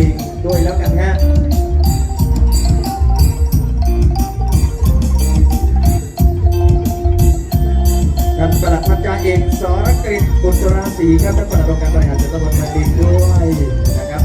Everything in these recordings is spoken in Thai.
ลิงด้วยแล้วกันฮะท่านประหลัดพัฒนาเอกสรกิษกุตรราศีครับท่านประหลัดองค์การบริหารจังหวัดพัทยด้วยนะครับ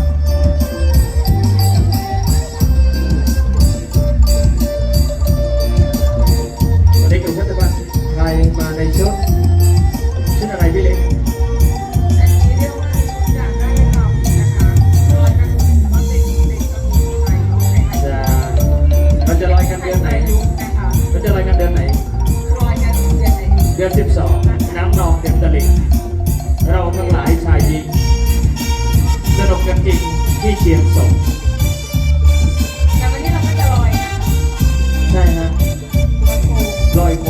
จริงที่เชียงสงแต่วันนี้เราก็จะลอยนะใช่ฮะลอยโค